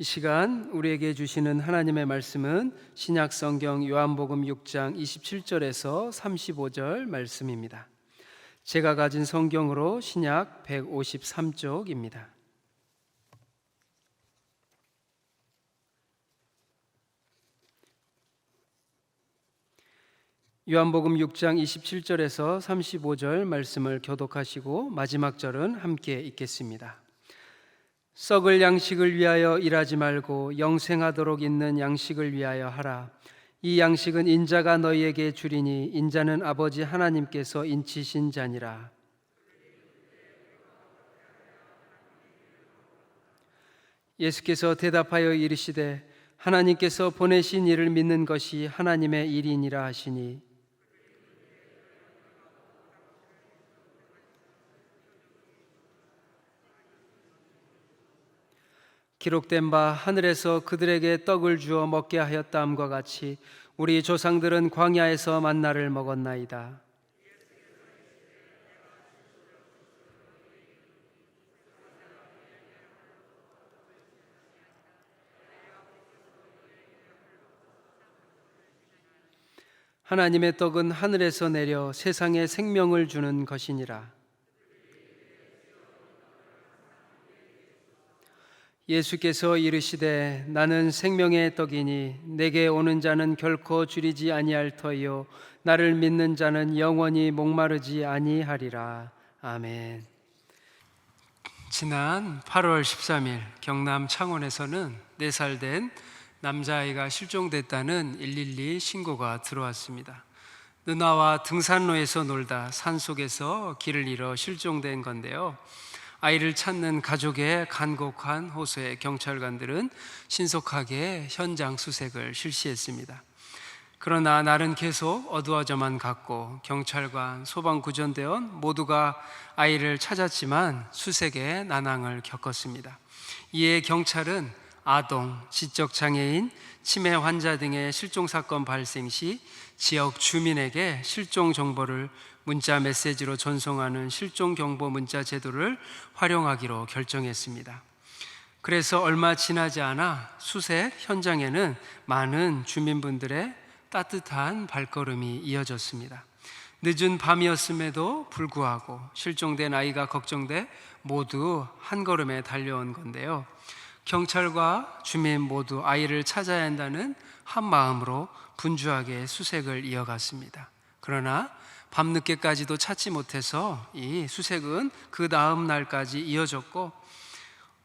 이 시간 우리에게 주시는 하나님의 말씀은 신약 성경 요한복음 6장 27절에서 35절 말씀입니다. 제가 가진 성경으로 신약 153쪽입니다. 요한복음 6장 27절에서 35절 말씀을 교독하시고 마지막 절은 함께 읽겠습니다. 썩을 양식을 위하여 일하지 말고 영생하도록 있는 양식을 위하여 하라. 이 양식은 인자가 너희에게 주리니 인자는 아버지 하나님께서 인치신 자니라. 예수께서 대답하여 이르시되 하나님께서 보내신 이를 믿는 것이 하나님의 일이니라 하시니 기록된 바 하늘에서 그들에게 떡을 주어 먹게 하였다함과 같이 우리 조상들은 광야에서 만나를 먹었나이다. 하나님의 떡은 하늘에서 내려 세상에 생명을 주는 것이니라. 예수께서 이르시되 나는 생명의 떡이니 내게 오는 자는 결코 줄이지 아니할 터이요 나를 믿는 자는 영원히 목마르지 아니하리라 아멘. 지난 8월 13일 경남 창원에서는 4살 된 남자아이가 실종됐다는 112 신고가 들어왔습니다. 누나와 등산로에서 놀다 산속에서 길을 잃어 실종된 건데요. 아이를 찾는 가족의 간곡한 호소에 경찰관들은 신속하게 현장 수색을 실시했습니다. 그러나 날은 계속 어두워져만 갔고 경찰관, 소방구전대원 모두가 아이를 찾았지만 수색에 난항을 겪었습니다. 이에 경찰은 아동, 지적 장애인, 치매 환자 등의 실종 사건 발생 시 지역 주민에게 실종 정보를 문자 메시지로 전송하는 실종 경보 문자 제도를 활용하기로 결정했습니다. 그래서 얼마 지나지 않아 수색 현장에는 많은 주민분들의 따뜻한 발걸음이 이어졌습니다. 늦은 밤이었음에도 불구하고 실종된 아이가 걱정돼 모두 한 걸음에 달려온 건데요. 경찰과 주민 모두 아이를 찾아야 한다는 한 마음으로 분주하게 수색을 이어갔습니다. 그러나 밤늦게까지도 찾지 못해서 이 수색은 그 다음 날까지 이어졌고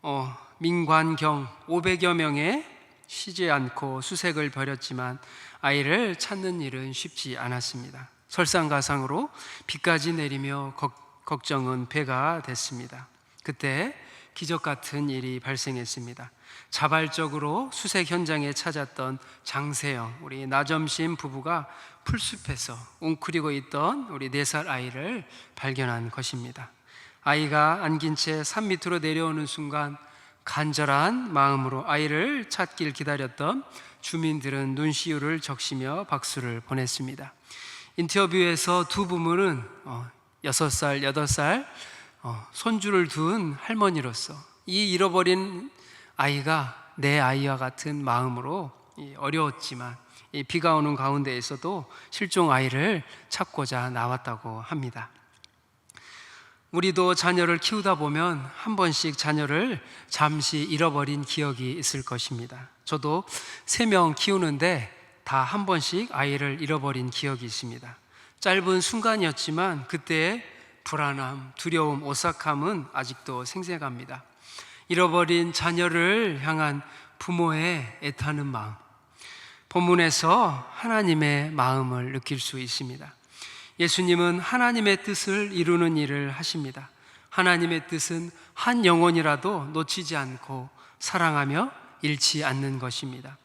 어, 민관경 500여 명에 쉬지 않고 수색을 벌였지만 아이를 찾는 일은 쉽지 않았습니다. 설상가상으로 비까지 내리며 걱정은 배가 됐습니다. 그때 기적 같은 일이 발생했습니다. 자발적으로 수색 현장에 찾았던 장세영, 우리 나점심 부부가 풀숲에서 웅크리고 있던 우리 네 살 아이를 발견한 것입니다. 아이가 안긴 채 산 밑으로 내려오는 순간 간절한 마음으로 아이를 찾길 기다렸던 주민들은 눈시울을 적시며 박수를 보냈습니다. 인터뷰에서 두 부부는 어, 여섯 살, 여덟 살 어, 손주를 둔 할머니로서 이 잃어버린 아이가 내 아이와 같은 마음으로 어려웠지만 비가 오는 가운데에서도 실종 아이를 찾고자 나왔다고 합니다. 우리도 자녀를 키우다 보면 한 번씩 자녀를 잠시 잃어버린 기억이 있을 것입니다. 저도 세 명 키우는데 다 한 번씩 아이를 잃어버린 기억이 있습니다. 짧은 순간이었지만 그때의 불안함, 두려움, 오싹함은 아직도 생생합니다. 잃어버린 자녀를 향한 부모의 애타는 마음. 본문에서 하나님의 마음을 느낄 수 있습니다. 예수님은 하나님의 뜻을 이루는 일을 하십니다. 하나님의 뜻은 한 영혼이라도 놓치지 않고 사랑하며 잃지 않는 것입니다.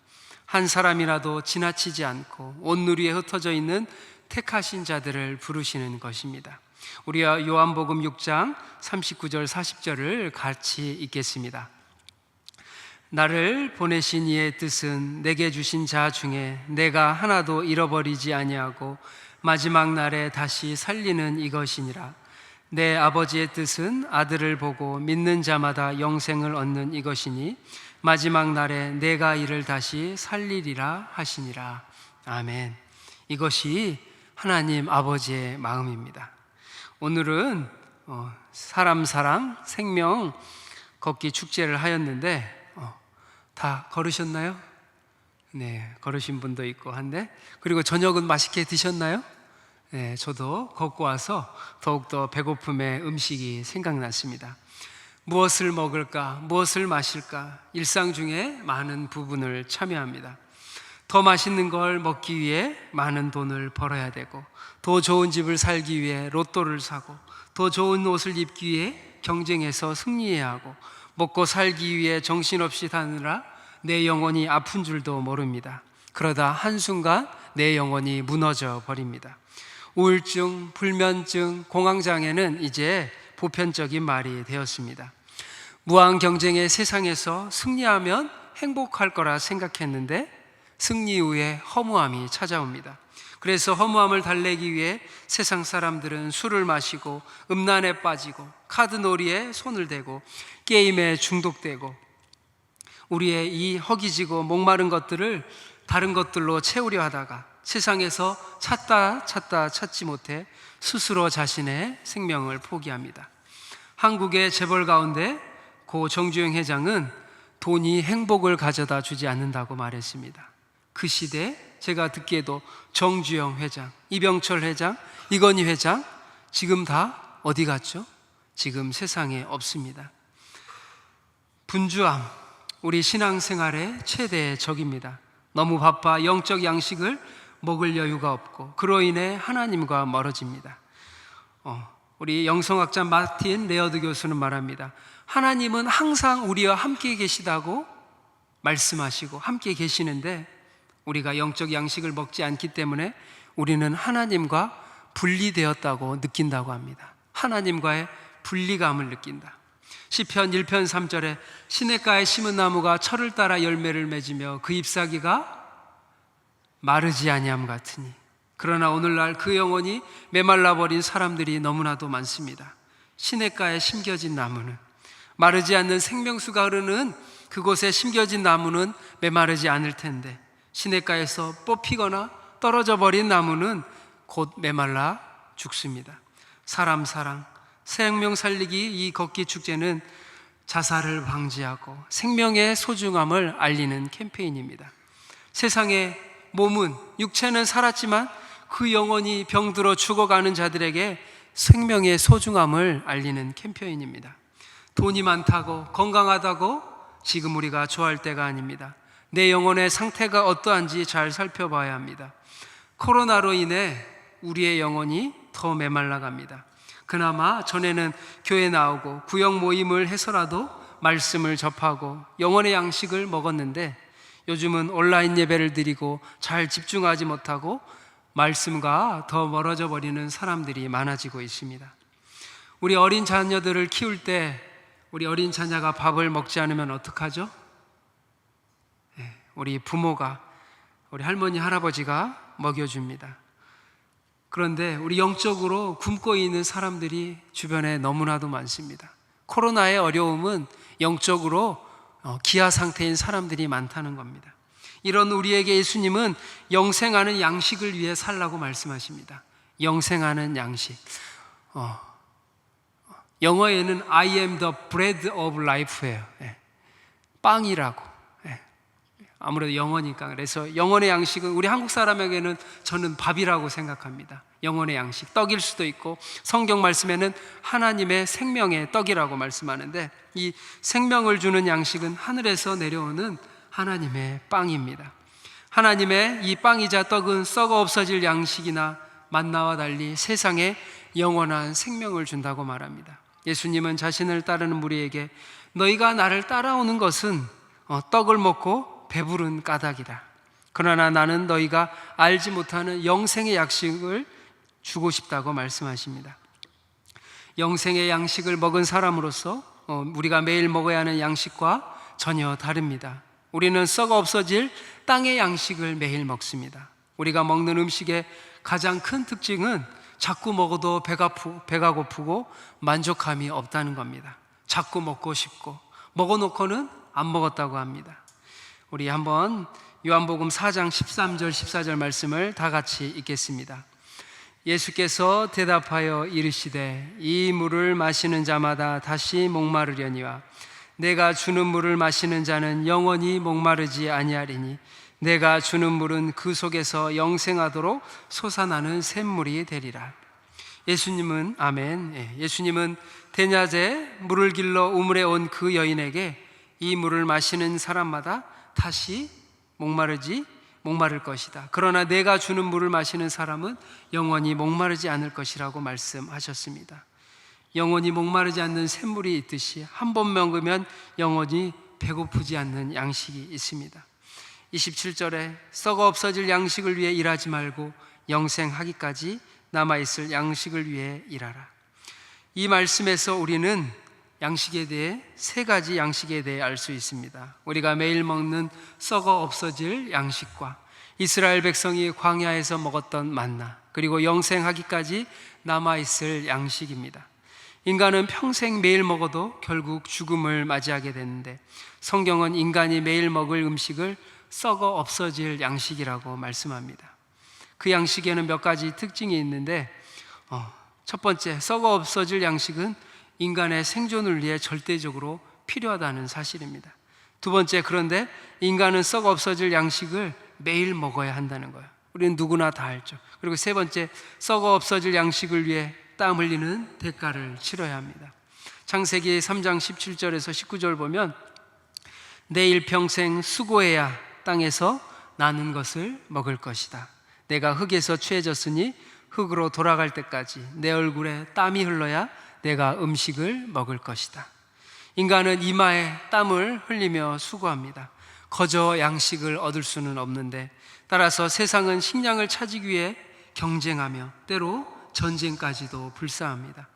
한 사람이라도 지나치지 않고 온누리에 흩어져 있는 택하신 자들을 부르시는 것입니다. 우리가 요한복음 6장 39절 40절을 같이 읽겠습니다. 나를 보내신 이의 뜻은 내게 주신 자 중에 내가 하나도 잃어버리지 아니하고 마지막 날에 다시 살리는 이것이니라. 내 아버지의 뜻은 아들을 보고 믿는 자마다 영생을 얻는 이것이니 마지막 날에 내가 이를 다시 살리리라 하시니라. 아멘. 이것이 하나님 아버지의 마음입니다. 오늘은 어, 사람 사랑 생명 걷기 축제를 하였는데 어, 다 걸으셨나요? 네, 걸으신 분도 있고 한데 그리고 저녁은 맛있게 드셨나요? 네, 저도 걷고 와서 더욱더 배고픔의 음식이 생각났습니다. 무엇을 먹을까, 무엇을 마실까, 일상 중에 많은 부분을 참여합니다. 더 맛있는 걸 먹기 위해 많은 돈을 벌어야 되고, 더 좋은 집을 살기 위해 로또를 사고, 더 좋은 옷을 입기 위해 경쟁해서 승리해야 하고, 먹고 살기 위해 정신없이 다느라 내 영혼이 아픈 줄도 모릅니다. 그러다 한순간 내 영혼이 무너져 버립니다. 우울증, 불면증, 공황장애는 이제 보편적인 말이 되었습니다. 무한 경쟁의 세상에서 승리하면 행복할 거라 생각했는데 승리 후에 허무함이 찾아옵니다. 그래서 허무함을 달래기 위해 세상 사람들은 술을 마시고 음란에 빠지고 카드 놀이에 손을 대고 게임에 중독되고 우리의 이 허기지고 목마른 것들을 다른 것들로 채우려 하다가 세상에서 찾다 찾다 찾지 못해 스스로 자신의 생명을 포기합니다. 한국의 재벌 가운데 고 정주영 회장은 돈이 행복을 가져다 주지 않는다고 말했습니다. 그 시대 제가 듣기에도 정주영 회장, 이병철 회장, 이건희 회장 지금 다 어디 갔죠? 지금 세상에 없습니다. 분주함, 우리 신앙생활의 최대 적입니다. 너무 바빠 영적 양식을 먹을 여유가 없고 그로 인해 하나님과 멀어집니다. 어, 우리 영성학자 마틴 레어드 교수는 말합니다. 하나님은 항상 우리와 함께 계시다고 말씀하시고 함께 계시는데 우리가 영적 양식을 먹지 않기 때문에 우리는 하나님과 분리되었다고 느낀다고 합니다. 하나님과의 분리감을 느낀다. 시편 1편 3절에 시냇가에 심은 나무가 철을 따라 열매를 맺으며 그 잎사귀가 마르지 아니함 같으니 그러나 오늘날 그 영혼이 메말라 버린 사람들이 너무나도 많습니다. 시냇가에 심겨진 나무는 마르지 않는 생명수가 흐르는 그곳에 심겨진 나무는 메마르지 않을 텐데 시냇가에서 뽑히거나 떨어져 버린 나무는 곧 메말라 죽습니다. 사람 사랑, 생명 살리기 이 걷기 축제는 자살을 방지하고 생명의 소중함을 알리는 캠페인입니다. 세상에 몸은 육체는 살았지만 그 영혼이 병들어 죽어가는 자들에게 생명의 소중함을 알리는 캠페인입니다. 돈이 많다고 건강하다고 지금 우리가 좋아할 때가 아닙니다. 내 영혼의 상태가 어떠한지 잘 살펴봐야 합니다. 코로나로 인해 우리의 영혼이 더 메말라 갑니다. 그나마 전에는 교회 나오고 구역 모임을 해서라도 말씀을 접하고 영혼의 양식을 먹었는데 요즘은 온라인 예배를 드리고 잘 집중하지 못하고 말씀과 더 멀어져 버리는 사람들이 많아지고 있습니다. 우리 어린 자녀들을 키울 때 우리 어린 자녀가 밥을 먹지 않으면 어떡하죠? 예, 우리 부모가 우리 할머니 할아버지가 먹여줍니다. 그런데 우리 영적으로 굶고 있는 사람들이 주변에 너무나도 많습니다. 코로나의 어려움은 영적으로 어, 기아 상태인 사람들이 많다는 겁니다. 이런 우리에게 예수님은 영생하는 양식을 위해 살라고 말씀하십니다. 영생하는 양식. 어, 영어에는 I am the bread of life예요. 예. 빵이라고. 예. 아무래도 영어니까. 그래서 영혼의 양식은 우리 한국 사람에게는 저는 밥이라고 생각합니다. 영혼의 양식. 떡일 수도 있고 성경 말씀에는 하나님의 생명의 떡이라고 말씀하는데 이 생명을 주는 양식은 하늘에서 내려오는 하나님의 빵입니다. 하나님의 이 빵이자 떡은 썩어 없어질 양식이나 만나와 달리 세상에 영원한 생명을 준다고 말합니다. 예수님은 자신을 따르는 무리에게 너희가 나를 따라오는 것은 어, 떡을 먹고 배부른 까닭이다. 그러나 나는 너희가 알지 못하는 영생의 양식을 주고 싶다고 말씀하십니다. 영생의 양식을 먹은 사람으로서 어, 우리가 매일 먹어야 하는 양식과 전혀 다릅니다. 우리는 썩어 없어질 땅의 양식을 매일 먹습니다. 우리가 먹는 음식의 가장 큰 특징은 자꾸 먹어도 배가, 푸, 배가 고프고 만족감이 없다는 겁니다. 자꾸 먹고 싶고 먹어놓고는 안 먹었다고 합니다. 우리 한번 요한복음 4장 13절 14절 말씀을 다 같이 읽겠습니다. 예수께서 대답하여 이르시되 이 물을 마시는 자마다 다시 목마르려니와 내가 주는 물을 마시는 자는 영원히 목마르지 아니하리니 내가 주는 물은 그 속에서 영생하도록 솟아나는 샘물이 되리라. 예수님은 아멘. 예, 예수님은 대낮에 물을 길러 우물에 온 그 여인에게 이 물을 마시는 사람마다 다시 목마르지 목마를 것이다. 그러나 내가 주는 물을 마시는 사람은 영원히 목마르지 않을 것이라고 말씀하셨습니다. 영원히 목마르지 않는 샘물이 있듯이 한 번 먹으면 영원히 배고프지 않는 양식이 있습니다. 27절에 썩어 없어질 양식을 위해 일하지 말고 영생하기까지 남아있을 양식을 위해 일하라. 이 말씀에서 우리는 양식에 대해 세 가지 양식에 대해 알 수 있습니다. 우리가 매일 먹는 썩어 없어질 양식과 이스라엘 백성이 광야에서 먹었던 만나, 그리고 영생하기까지 남아 있을 양식입니다. 인간은 평생 매일 먹어도 결국 죽음을 맞이하게 되는데 성경은 인간이 매일 먹을 음식을 썩어 없어질 양식이라고 말씀합니다. 그 양식에는 몇 가지 특징이 있는데 어, 첫 번째 썩어 없어질 양식은 인간의 생존을 위해 절대적으로 필요하다는 사실입니다. 두 번째 그런데 인간은 썩어 없어질 양식을 매일 먹어야 한다는 거예요. 우리는 누구나 다 알죠. 그리고 세 번째 썩어 없어질 양식을 위해 땀 흘리는 대가를 치러야 합니다. 창세기 3장 17절에서 19절 보면 내 일 평생 수고해야 땅에서 나는 것을 먹을 것이다. 내가 흙에서 취해졌으니 흙으로 돌아갈 때까지 내 얼굴에 땀이 흘러야 내가 음식을 먹을 것이다. 인간은 이마에 땀을 흘리며 수고합니다. 거저 양식을 얻을 수는 없는데 따라서 세상은 식량을 찾기 위해 경쟁하며 때로 전쟁까지도 불사합니다.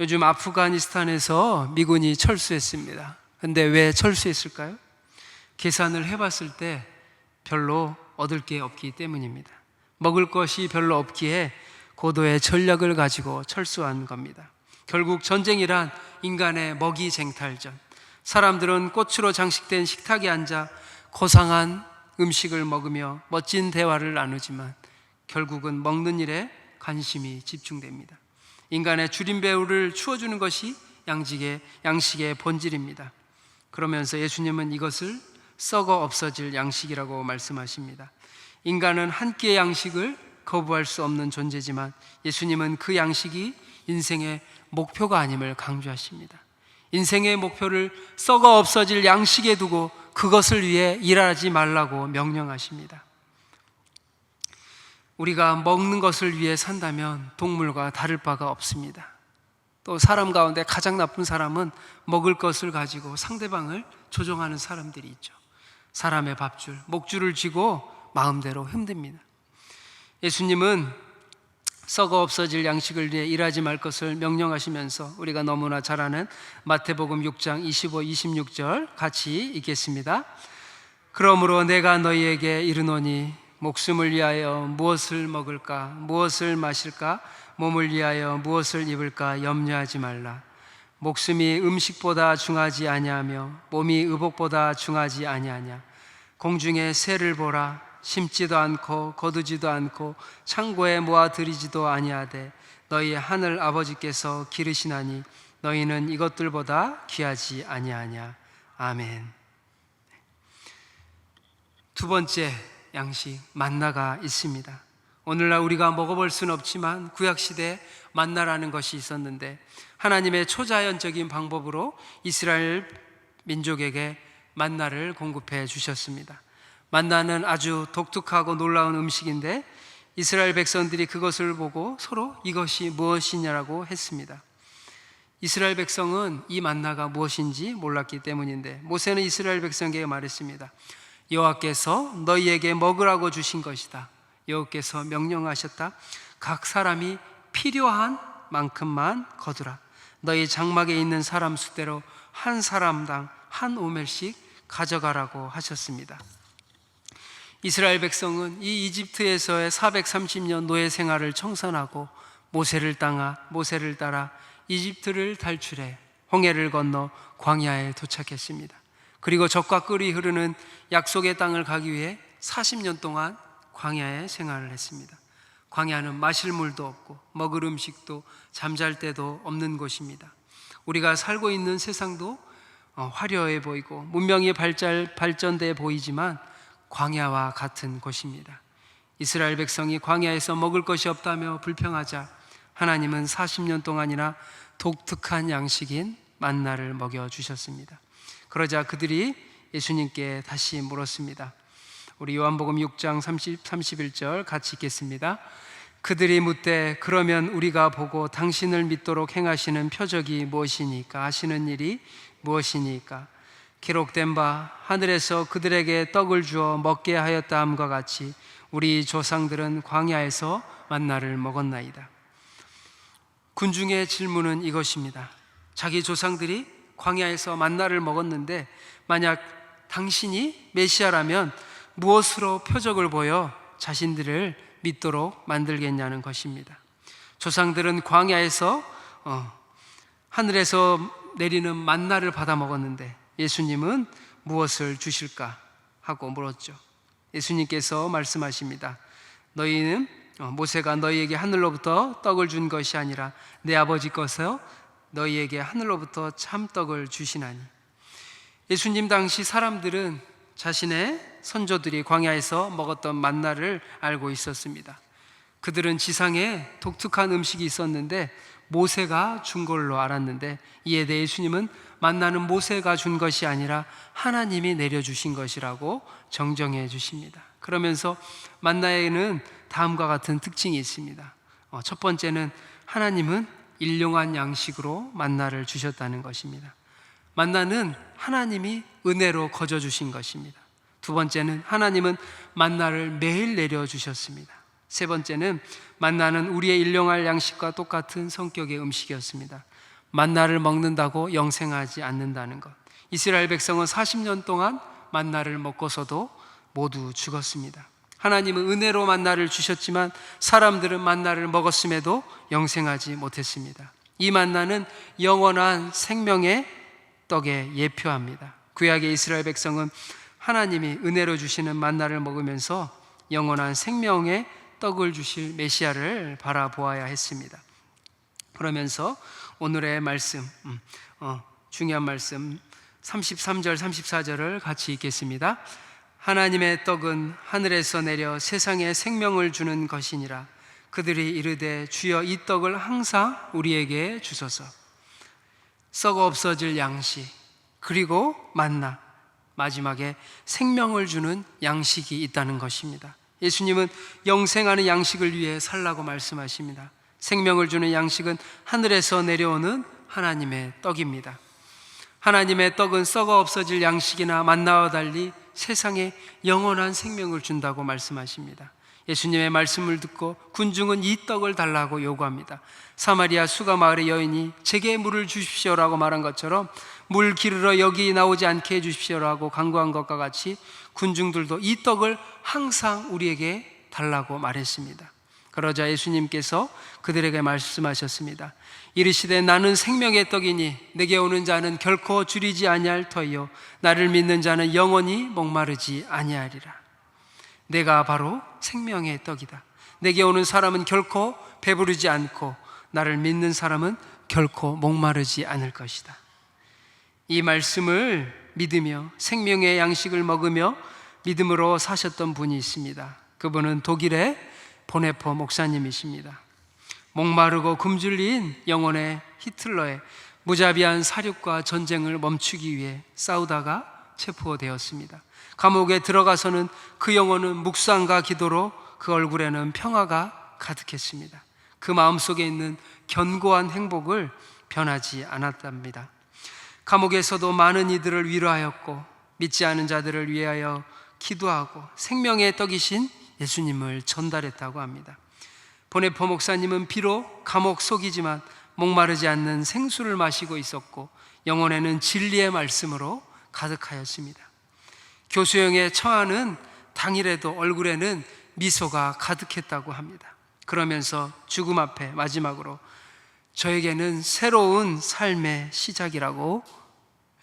요즘 아프가니스탄에서 미군이 철수했습니다. 근데 왜 철수했을까요? 계산을 해봤을 때 별로 얻을 게 없기 때문입니다. 먹을 것이 별로 없기에 고도의 전략을 가지고 철수한 겁니다. 결국 전쟁이란 인간의 먹이 쟁탈전. 사람들은 꽃으로 장식된 식탁에 앉아 고상한 음식을 먹으며 멋진 대화를 나누지만 결국은 먹는 일에 관심이 집중됩니다. 인간의 줄임 배우를 추워주는 것이 양식의, 양식의 본질입니다. 그러면서 예수님은 이것을 썩어 없어질 양식이라고 말씀하십니다. 인간은 한 끼의 양식을 거부할 수 없는 존재지만 예수님은 그 양식이 인생의 목표가 아님을 강조하십니다. 인생의 목표를 썩어 없어질 양식에 두고 그것을 위해 일하지 말라고 명령하십니다. 우리가 먹는 것을 위해 산다면 동물과 다를 바가 없습니다. 또 사람 가운데 가장 나쁜 사람은 먹을 것을 가지고 상대방을 조종하는 사람들이 있죠. 사람의 밥줄, 목줄을 쥐고 마음대로 힘듭니다. 예수님은 썩어 없어질 양식을 위해 일하지 말 것을 명령하시면서 우리가 너무나 잘 아는 마태복음 6장 25, 26절 같이 읽겠습니다. 그러므로 내가 너희에게 이르노니 목숨을 위하여 무엇을 먹을까, 무엇을 마실까, 몸을 위하여 무엇을 입을까 염려하지 말라. 목숨이 음식보다 중하지 아니하며 몸이 의복보다 중하지 아니하냐. 공중의 새를 보라. 심지도 않고 거두지도 않고 창고에 모아 들이지도 아니하되 너희 하늘 아버지께서 기르시나니 너희는 이것들보다 귀하지 아니하냐. 아멘. 두 번째 양식 만나가 있습니다. 오늘날 우리가 먹어볼 수는 없지만 구약 시대 만나라는 것이 있었는데 하나님의 초자연적인 방법으로 이스라엘 민족에게 만나를 공급해 주셨습니다. 만나는 아주 독특하고 놀라운 음식인데 이스라엘 백성들이 그것을 보고 서로 이것이 무엇이냐라고 했습니다. 이스라엘 백성은 이 만나가 무엇인지 몰랐기 때문인데 모세는 이스라엘 백성에게 말했습니다. 여호와께서 너희에게 먹으라고 주신 것이다. 여호께서 명령하셨다. 각 사람이 필요한 만큼만 거두라. 너희 장막에 있는 사람 수대로 한 사람당 한 오멜씩 가져가라고 하셨습니다. 이스라엘 백성은 이 이집트에서의 430년 노예 생활을 청산하고 모세를 따라 모세를 따라 이집트를 탈출해 홍해를 건너 광야에 도착했습니다. 그리고 적과 꿀이 흐르는 약속의 땅을 가기 위해 40년 동안 광야에 생활을 했습니다. 광야는 마실 물도 없고 먹을 음식도 잠잘 때도 없는 곳입니다. 우리가 살고 있는 세상도 어, 화려해 보이고 문명이 발전돼 보이지만 광야와 같은 곳입니다. 이스라엘 백성이 광야에서 먹을 것이 없다며 불평하자 하나님은 40년 동안이나 독특한 양식인 만나를 먹여 주셨습니다. 그러자 그들이 예수님께 다시 물었습니다. 우리 요한복음 6장 30, 31절 같이 읽겠습니다. 그들이 묻되 그러면 우리가 보고 당신을 믿도록 행하시는 표적이 무엇이니까 하시는 일이 무엇이니까 기록된 바 하늘에서 그들에게 떡을 주어 먹게 하였다 함과 같이 우리 조상들은 광야에서 만나를 먹었나이다. 군중의 질문은 이것입니다. 자기 조상들이 광야에서 만나를 먹었는데 만약 당신이 메시아라면 무엇으로 표적을 보여 자신들을 믿도록 만들겠냐는 것입니다. 조상들은 광야에서 어, 하늘에서 내리는 만나를 받아 먹었는데 예수님은 무엇을 주실까 하고 물었죠. 예수님께서 말씀하십니다. 너희는 어, 모세가 너희에게 하늘로부터 떡을 준 것이 아니라 내 아버지 것에서 너희에게 하늘로부터 참 떡을 주시나니. 예수님 당시 사람들은 자신의 선조들이 광야에서 먹었던 만나를 알고 있었습니다. 그들은 지상에 독특한 음식이 있었는데 모세가 준 걸로 알았는데 이에 대해 예수님은 만나는 모세가 준 것이 아니라 하나님이 내려주신 것이라고 정정해 주십니다. 그러면서 만나에는 다음과 같은 특징이 있습니다. 어, 첫 번째는 하나님은 일용한 양식으로 만나를 주셨다는 것입니다. 만나는 하나님이 은혜로 거저 주신 것입니다. 두 번째는 하나님은 만나를 매일 내려 주셨습니다. 세 번째는 만나는 우리의 일용할 양식과 똑같은 성격의 음식이었습니다. 만나를 먹는다고 영생하지 않는다는 것. 이스라엘 백성은 40년 동안 만나를 먹고서도 모두 죽었습니다. 하나님은 은혜로 만나를 주셨지만 사람들은 만나를 먹었음에도 영생하지 못했습니다. 이 만나는 영원한 생명의 떡에 예표합니다. 구약의 이스라엘 백성은 하나님이 은혜로 주시는 만나를 먹으면서 영원한 생명의 떡을 주실 메시아를 바라보아야 했습니다. 그러면서 오늘의 말씀, 음, 어, 중요한 말씀 33절, 34절을 같이 읽겠습니다. 하나님의 떡은 하늘에서 내려 세상에 생명을 주는 것이니라. 그들이 이르되 주여 이 떡을 항상 우리에게 주소서. 썩어 없어질 양식 그리고 만나 마지막에 생명을 주는 양식이 있다는 것입니다. 예수님은 영생하는 양식을 위해 살라고 말씀하십니다. 생명을 주는 양식은 하늘에서 내려오는 하나님의 떡입니다. 하나님의 떡은 썩어 없어질 양식이나 만나와 달리 세상에 영원한 생명을 준다고 말씀하십니다. 예수님의 말씀을 듣고 군중은 이 떡을 달라고 요구합니다. 사마리아 수가 마을의 여인이 제게 물을 주십시오라고 말한 것처럼 물 기르러 여기 나오지 않게 해 주십시오라고 간구한 것과 같이 군중들도 이 떡을 항상 우리에게 달라고 말했습니다. 그러자 예수님께서 그들에게 말씀하셨습니다. 이르시되 나는 생명의 떡이니 내게 오는 자는 결코 줄이지 아니할 터이요 나를 믿는 자는 영원히 목마르지 아니하리라. 내가 바로 생명의 떡이다. 내게 오는 사람은 결코 배부르지 않고 나를 믿는 사람은 결코 목마르지 않을 것이다. 이 말씀을 믿으며 생명의 양식을 먹으며 믿음으로 사셨던 분이 있습니다. 그분은 독일의 보네포 목사님이십니다. 목마르고 굶주린 영혼의 히틀러의 무자비한 사륙과 전쟁을 멈추기 위해 싸우다가 체포되었습니다. 감옥에 들어가서는 그 영혼은 묵상과 기도로 그 얼굴에는 평화가 가득했습니다. 그 마음속에 있는 견고한 행복을 변하지 않았답니다. 감옥에서도 많은 이들을 위로하였고 믿지 않은 자들을 위하여 기도하고 생명의 떡이신 예수님을 전달했다고 합니다. 보네포 목사님은 비록 감옥 속이지만 목마르지 않는 생수를 마시고 있었고 영혼에는 진리의 말씀으로 가득하였습니다. 교수형의 처하는 당일에도 얼굴에는 미소가 가득했다고 합니다. 그러면서 죽음 앞에 마지막으로 저에게는 새로운 삶의 시작이라고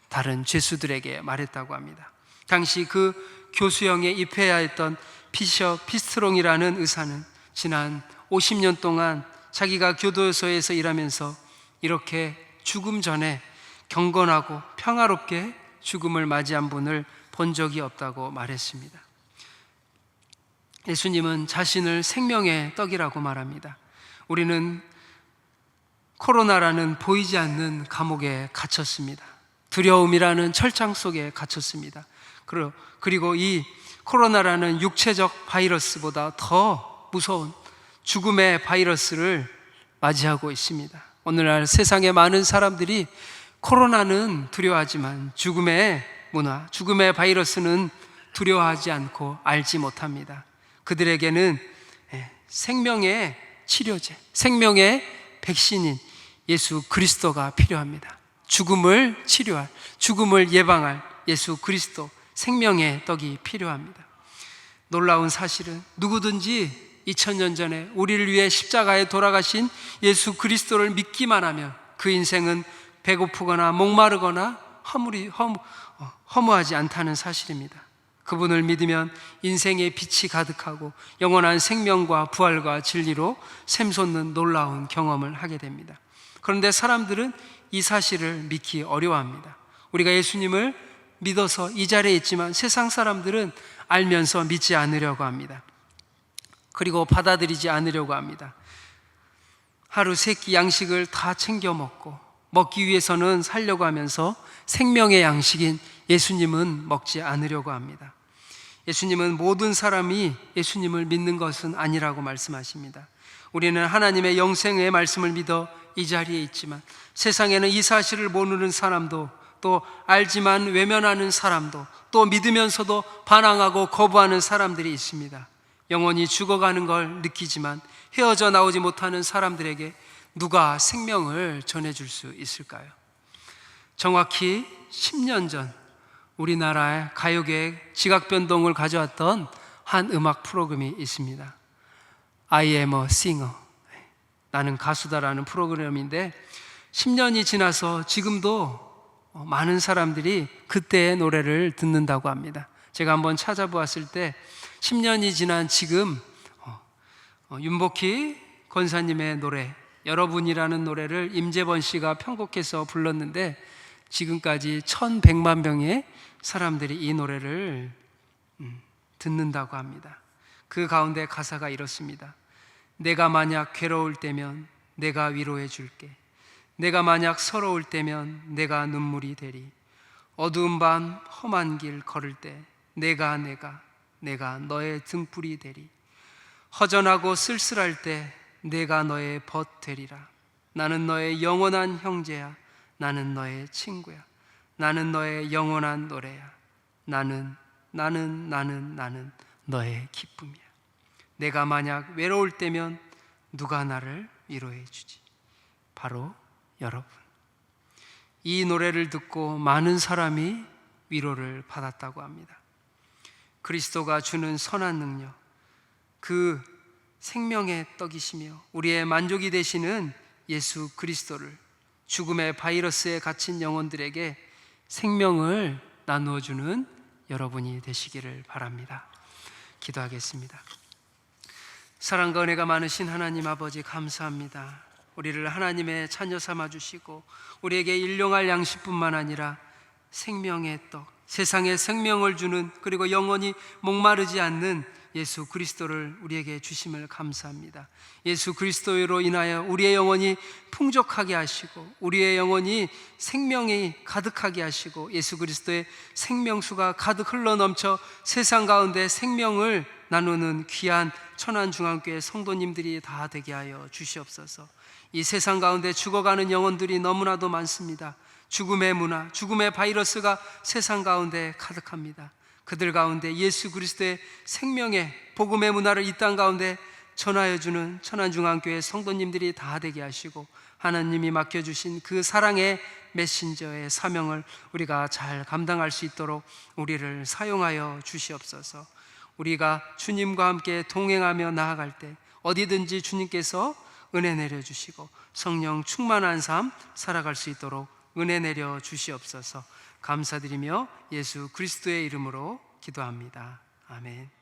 다른 죄수들에게 말했다고 합니다. 당시 그 교수형에 입회해야 했던 피셔 피스트롱이라는 의사는 지난 50년 동안 자기가 교도소에서 일하면서 이렇게 죽음 전에 경건하고 평화롭게 죽음을 맞이한 분을 본 적이 없다고 말했습니다. 예수님은 자신을 생명의 떡이라고 말합니다. 우리는 코로나라는 보이지 않는 감옥에 갇혔습니다. 두려움이라는 철창 속에 갇혔습니다. 그리고 이 코로나라는 육체적 바이러스보다 더 무서운 죽음의 바이러스를 맞이하고 있습니다. 오늘날 세상의 많은 사람들이 코로나는 두려워하지만 죽음의 문화, 죽음의 바이러스는 두려워하지 않고 알지 못합니다. 그들에게는 예, 생명의 치료제, 생명의 백신인 예수 그리스도가 필요합니다. 죽음을 치료할, 죽음을 예방할 예수 그리스도, 생명의 떡이 필요합니다. 놀라운 사실은 누구든지 2000년 전에 우리를 위해 십자가에 돌아가신 예수 그리스도를 믿기만 하면 그 인생은 배고프거나 목마르거나 허물이 허무, 어, 허무하지 않다는 사실입니다. 그분을 믿으면 인생의 빛이 가득하고 영원한 생명과 부활과 진리로 샘솟는 놀라운 경험을 하게 됩니다. 그런데 사람들은 이 사실을 믿기 어려워합니다. 우리가 예수님을 믿어서 이 자리에 있지만 세상 사람들은 알면서 믿지 않으려고 합니다. 그리고 받아들이지 않으려고 합니다. 하루 세 끼 양식을 다 챙겨 먹고 먹기 위해서는 살려고 하면서 생명의 양식인 예수님은 먹지 않으려고 합니다. 예수님은 모든 사람이 예수님을 믿는 것은 아니라고 말씀하십니다. 우리는 하나님의 영생의 말씀을 믿어 이 자리에 있지만 세상에는 이 사실을 모르는 사람도 또 알지만 외면하는 사람도 또 믿으면서도 반항하고 거부하는 사람들이 있습니다. 영원히 죽어가는 걸 느끼지만 헤어져 나오지 못하는 사람들에게 누가 생명을 전해줄 수 있을까요? 정확히 10년 전 우리나라의 가요계의 지각 변동을 가져왔던 한 음악 프로그램이 있습니다. I am a singer. 나는 가수다라는 프로그램인데 10년이 지나서 지금도 많은 사람들이 그때의 노래를 듣는다고 합니다. 제가 한번 찾아보았을 때 10년이 지난 지금 어, 어, 윤복희 권사님의 노래 여러분이라는 노래를 임재번 씨가 편곡해서 불렀는데 지금까지 1100만 명의 사람들이 이 노래를 음, 듣는다고 합니다. 그 가운데 가사가 이렇습니다. 내가 만약 괴로울 때면 내가 위로해 줄게. 내가 만약 서러울 때면 내가 눈물이 되리. 어두운 밤 험한 길 걸을 때 내가 내가 내가 너의 등불이 되리. 허전하고 쓸쓸할 때 내가 너의 벗 되리라. 나는 너의 영원한 형제야. 나는 너의 친구야. 나는 너의 영원한 노래야. 나는, 나는, 나는, 나는 너의 기쁨이야. 내가 만약 외로울 때면 누가 나를 위로해 주지? 바로 여러분. 이 노래를 듣고 많은 사람이 위로를 받았다고 합니다. 그리스도가 주는 선한 능력, 그 생명의 떡이시며 우리의 만족이 되시는 예수 그리스도를 죽음의 바이러스에 갇힌 영혼들에게 생명을 나누어 주는 여러분이 되시기를 바랍니다. 기도하겠습니다. 사랑과 은혜가 많으신 하나님 아버지 감사합니다. 우리를 하나님의 자녀 삼아 주시고 우리에게 일용할 양식뿐만 아니라 생명의 떡, 세상에 생명을 주는 그리고 영원히 목마르지 않는 예수 그리스도를 우리에게 주심을 감사합니다. 예수 그리스도로 인하여 우리의 영혼이 풍족하게 하시고 우리의 영혼이 생명이 가득하게 하시고 예수 그리스도의 생명수가 가득 흘러 넘쳐 세상 가운데 생명을 나누는 귀한 천안중앙교회 성도님들이 다 되게 하여 주시옵소서. 이 세상 가운데 죽어가는 영혼들이 너무나도 많습니다. 죽음의 문화, 죽음의 바이러스가 세상 가운데 가득합니다. 그들 가운데 예수 그리스도의 생명의 복음의 문화를 이 땅 가운데 전하여 주는 천안중앙교회 성도님들이 다 되게 하시고 하나님이 맡겨 주신 그 사랑의 메신저의 사명을 우리가 잘 감당할 수 있도록 우리를 사용하여 주시옵소서. 우리가 주님과 함께 동행하며 나아갈 때 어디든지 주님께서 은혜 내려 주시고 성령 충만한 삶 살아갈 수 있도록 은혜 내려 주시옵소서 감사드리며 예수 그리스도의 이름으로 기도합니다. 아멘.